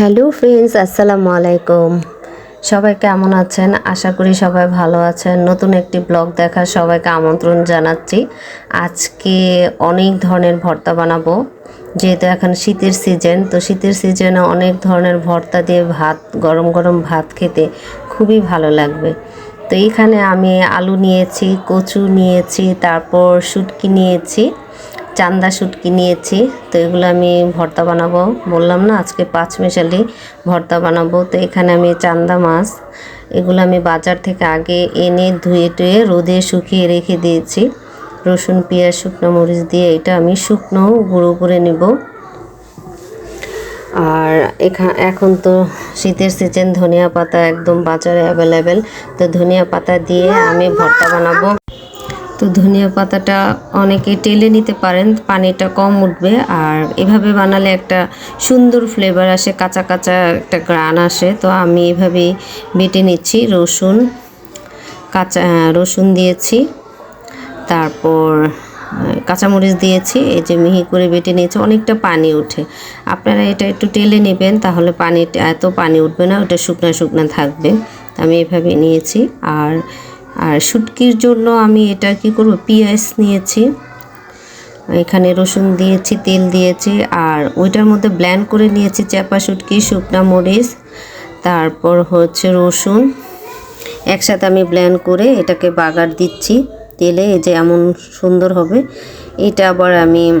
Hello friends, আসসালামু আলাইকুম। সবাই কেমন আছেন? আশা করি সবাই ভালো আছেন। নতুন একটি ব্লগ দেখার সবাইকে আমন্ত্রণ জানাচ্ছি। আজকে অনেক ধরনের ভর্তা বানাবো। যেহেতু এখন শীতের সিজন তো শীতের সিজনে অনেক ধরনের ভর্তা দিয়ে ভাত, গরম গরম ভাত খেতে খুবই ভালো লাগবে। তো এইখানে আমি আলু নিয়েছি, কচু নিয়েছি, তারপর শুটকি নিয়েছি চান্দা শুটকি নিয়েছি, তো এগুলো আমি ভর্তা বানাবো। বললাম না, আজকে পাঁচ মেশালি ভর্তা বানাবো। তো এখানে আমি চান্দা মাছ, এগুলো আমি বাজার থেকে আগে এনে ধুয়ে টুয়ে রোদে শুকিয়ে রেখে দিয়েছি। রসুন, পেঁয়াজ, শুকনো মরিচ দিয়ে এটা আমি শুকনো গুঁড়ো করে নেব। আর এখা, এখন তো শীতের সিজন ধনিয়া পাতা একদম বাজারে অ্যাভেলেবেল তো ধনিয়া পাতা দিয়ে আমি ভর্তা বানাবো। তো ধনিয়া পাতাটা অনেকে টেলে নিতে পারেন, পানিটা কম উঠবে। আর এভাবে বানালে একটা সুন্দর ফ্লেভার আসে, কাঁচা কাঁচা একটা গ্রান আসে। তো আমি এভাবেই বেটে নিচ্ছি, রসুন, কাঁচা রসুন দিয়েছি। তারপর কাঁচামরিচ দিয়েছি, এই যে মিহি করে বেটে নিয়েছি, অনেকটা পানি ওঠে। আপনারা এটা একটু টেলে নেবেন, তাহলে পানি এত পানি উঠবে না, ওটা শুকনা শুকনা থাকবে। আমি এভাবে নিয়েছি, আর আর শুটকির জন্য আমি এটা কি করব? পেঁয়াজ নিয়েছি। এখানে রসুন দিয়েছি, তেল দিয়েছি, আর ওইটার মধ্যে ব্ল্যান্ড করে নিয়েছি চাপা শুটকি, শুকনা মরিচ, তারপর হচ্ছে রসুন। একসাথে আমি ব্ল্যান্ড করে এটাকে বাগার দিচ্ছি তেলে, এই যে এমন সুন্দর হবে। এটা আবার আমি,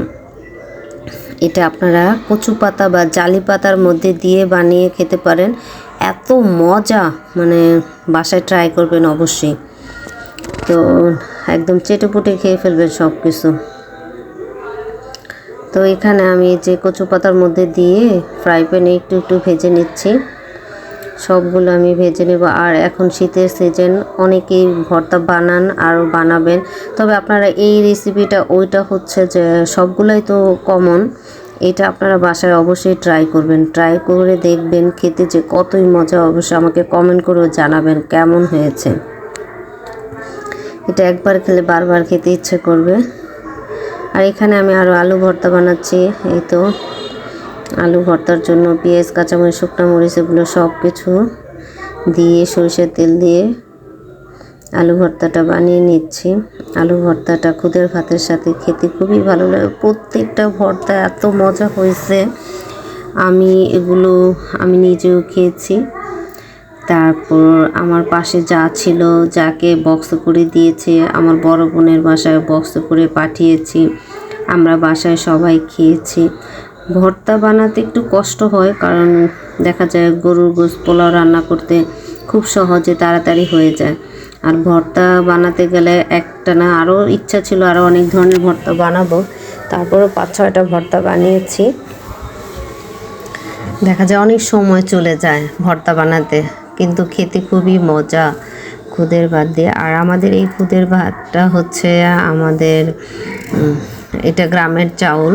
এটা আপনারা কচু পাতা বা জালি পাতার মধ্যে দিয়ে বানিয়ে খেতে পারেন। এত মজা! মানে বাসায় ট্রাই করবেন অবশ্যই। তো একদম চেটে পুটে খেয়ে ফেলবেন সব কিছু তো এখানে আমি যে কচু পাতার মধ্যে দিয়ে ফ্রাই প্যানে একটু একটু ভেজে নিচ্ছি। সবগুলো আমি ভেজে নেব। আর এখন শীতের সিজন অনেকেই ভর্তা বানান আরও বানাবেন। তবে আপনারা এই রেসিপিটা ওইটা হচ্ছে যে সবগুলাই তো কমন এটা আপনারা বাসায় অবশ্যই ট্রাই করবেন। ট্রাই করে দেখবেন খেতে যে কতই মজা। অবশ্যই আমাকে কমেন্ট করেও জানাবেন কেমন হয়েছে। এটা একবার খেলে বারবার খেতে ইচ্ছে করবে। আর এখানে আমি আরও আলু ভর্তা বানাচ্ছি, এই তো। আলু ভর্তার জন্য পেঁয়াজ, কাঁচামরিচ, শুকনো মরিচ এগুলো সব কিছু দিয়ে, সরিষার তেল দিয়ে আলু ভর্তাটা বানিয়ে নিচ্ছি। আলু ভর্তাটা খুদের ভাতের সাথে খেতে খুবই ভালো লাগে। প্রত্যেকটা ভর্তা এত মজা হয়েছে। আমি এগুলো, আমি নিজেও খেয়েছি। তারপর আমার পাশে যা ছিল, যাকে বক্স করে দিয়েছে, আমার বড় বোনের বাসায় বক্স করে পাঠিয়েছি। আমরা বাসায় সবাই খেয়েছি। ভর্তা বানাতে একটু কষ্ট হয়, কারণ দেখা যায় গরুর গোস পোলাও রান্না করতে খুব সহজে তাড়াতাড়ি হয়ে যায়। আর ভর্তা বানাতে গেলে একটা না আরও ইচ্ছা ছিল আরও অনেক ধরনের ভর্তা বানাবো। তারপরও পাঁচ ছয়টা ভর্তা বানিয়েছি। দেখা যায় অনেক সময় চলে যায় ভর্তা বানাতে। কিন্তু খেতে খুবই মজা খুদের ভাত দিয়ে। আর আমাদের এই খুদের ভাতটা হচ্ছে আমাদের এটা গ্রামের চাউল।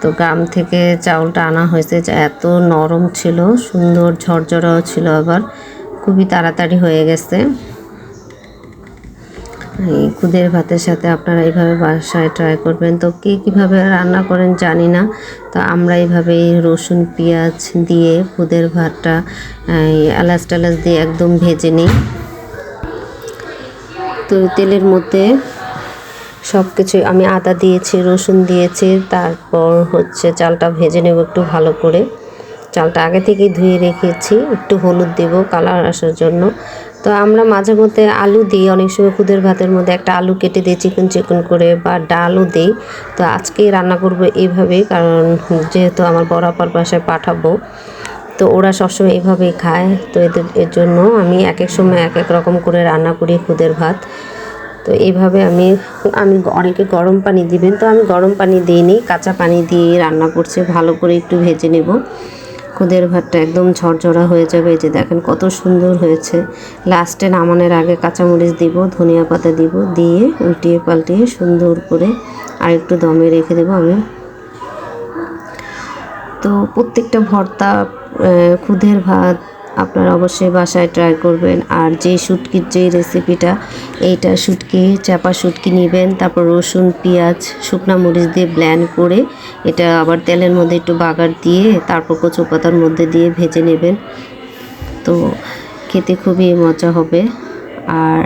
তো গ্রাম থেকে চাউলটা আনা হয়েছে এত নরম ছিল, সুন্দর ঝরঝরাও ছিল আবার, খুবই তাড়াতাড়ি হয়ে গেছে। এই খুদের ভাতের সাথে আপনারা এইভাবে বাসায় ট্রাই করবেন। তো কে কীভাবে রান্না করেন জানি না। তো আমরা এইভাবে এই রসুন, পেঁয়াজ দিয়ে খুদের ভাতটা এলাচ টেলাচ দিয়ে একদম ভেজে নিই। তো তেলের মধ্যে সব কিছু আমি আদা দিয়েছি, রসুন দিয়েছি, তারপর হচ্ছে চালটা ভেজে নেব একটু ভালো করে। চালটা আগে থেকেই ধুয়ে রেখেছি, একটু হলুদ দেব, কালার আসার জন্য। তো আমরা মাঝে মধ্যে আলু দিই, অনেক সময় খুদের ভাতের মধ্যে একটা আলু কেটে দিই, চিকন চিকন করে বা ডালও দিই। তো আজকে রান্না করব এইভাবেই, কারণ যেহেতু আমার আপার বাসায় পাঠাবো, তো ওরা সবসময় এইভাবেই খায়। তো এদের, এর জন্য আমি এক এক সময় এক এক রকম করে রান্না করি খুদের ভাত। তো এইভাবে আমি আমি অনেকে গরম পানি দিবেন, তো আমি গরম পানি দিইনি, কাঁচা পানি দিয়ে রান্না করছি, ভালো করে একটু ভেজে নেব। খুদের ভাতটা একদম ঝরঝরা হয়ে যাবে। এই যে দেখেন কত সুন্দর হয়েছে। লাস্টে নামানোর আগে কাঁচামরিচ দিব, ধনিয়া পাতা দিব, দিয়ে উল্টিয়ে পাল্টিয়ে সুন্দর করে আর একটু দমে রেখে দেবো আমি। তো প্রত্যেকটা ভর্তা খুদের ভাত আপনারা অবশ্যই বাসায় ট্রাই করবেন। আর যে শুটকির যে রেসিপিটা এইটা শুটকি, চাপা শুটকি নেবেন, তারপর রসুন, পেঁয়াজ, শুকনা মরিচ দিয়ে ব্ল্যান্ড করে এটা আবার তেলের মধ্যে একটু বাগার দিয়ে, তারপর কচু পাতার মধ্যে দিয়ে ভেজে নেবেন। তো খেতে খুবই মজা হবে। আর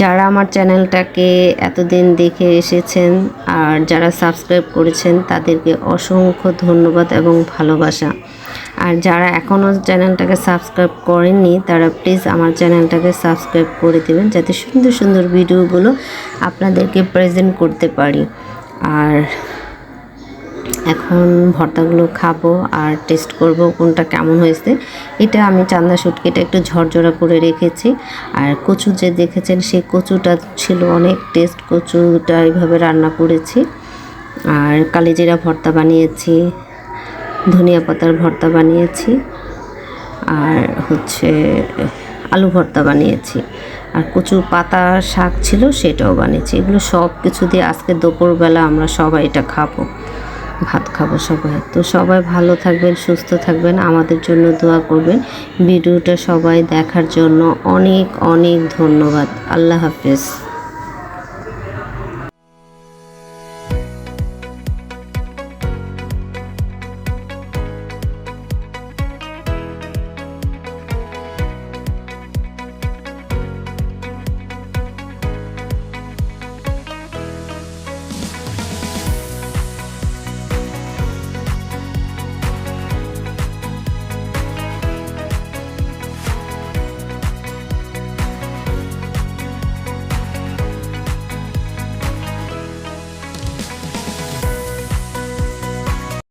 যারা আমার চ্যানেলটাকে এতদিন দেখে এসেছেন আর যারা সাবস্ক্রাইব করেছেন, তাদেরকে অসংখ্য ধন্যবাদ এবং ভালোবাসা। আর যারা এখনও চ্যানেলটাকে সাবস্ক্রাইব করেননি, তারা প্লিজ আমার চ্যানেলটাকে সাবস্ক্রাইব করে দেবেন, যাতে সুন্দর সুন্দর ভিডিওগুলো আপনাদেরকে প্রেজেন্ট করতে পারি। আর এখন ভর্তাগুলো খাব আর টেস্ট করব কোনটা কেমন হয়েছে। এটা আমি চান্দা শুটকিটা একটু ঝরঝরা করে রেখেছি। আর কচু যে দেখেছেন, সেই কচুটা ছিল অনেক টেস্ট কচুটা এইভাবে রান্না করেছি। আর কালিজিরা ভর্তা বানিয়েছি। ধনিয়া পাতার ভর্তা বানিয়েছি আর হচ্ছে আলু ভর্তা বানিয়েছি। আর কচু পাতা শাক ছিল সেটাও বানিয়েছি। এগুলো সব কিছু দিয়ে আজকে দুপুরবেলা আমরা সবাই এটা খাব। ভাত খাব সবাই। তো সবাই ভালো থাকবেন, সুস্থ থাকবেন, আমাদের জন্য দোয়া করবেন। ভিডিওটা সবাই দেখার জন্য অনেক অনেক ধন্যবাদ। আল্লাহ হাফেজ।